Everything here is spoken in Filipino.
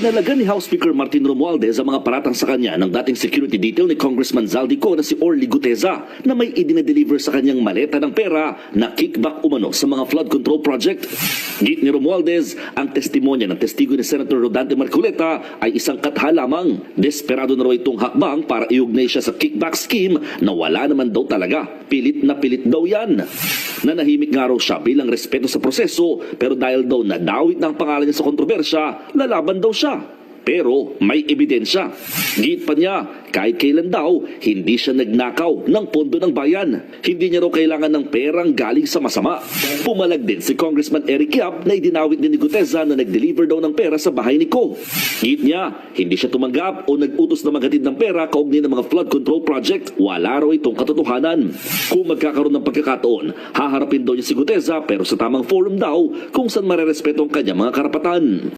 Pinalagan ni House Speaker Martin Romualdez ang mga paratang sa kanya ng dating security detail ni Congressman Zaldico na si Orly Guteza na may idinedeliver sa kanyang maleta ng pera na kickback umano sa mga flood control project. Git ni Romualdez, ang testimonya ng testigo ni Senator Rodante Marcoleta ay isang katha lamang. Desperado na raw itong hakbang para iugnay siya sa kickback scheme na wala naman daw talaga. Pilit na pilit daw yan. Nanahimik nga raw siya bilang respeto sa proseso pero dahil daw nadawit ng pangalan niya sa kontrobersya, lalaban daw siya. Pero may ebidensya. Git pa niya, kahit kailan daw, hindi siya nagnakaw ng pondo ng bayan. Hindi niya raw kailangan ng perang galing sa masama. Pumalag din si Congressman Eric Yap na idinawit din ni Guteza na nag-deliver daw ng pera sa bahay ni Ko. Git niya, hindi siya tumanggap o nag-utos na maghatid ng pera kaugnay ng mga flood control project. Wala raw itong katotohanan. Kung magkakaroon ng pagkakataon, haharapin daw niya si Guteza pero sa tamang forum daw kung saan marerespeto ang kanyang mga karapatan.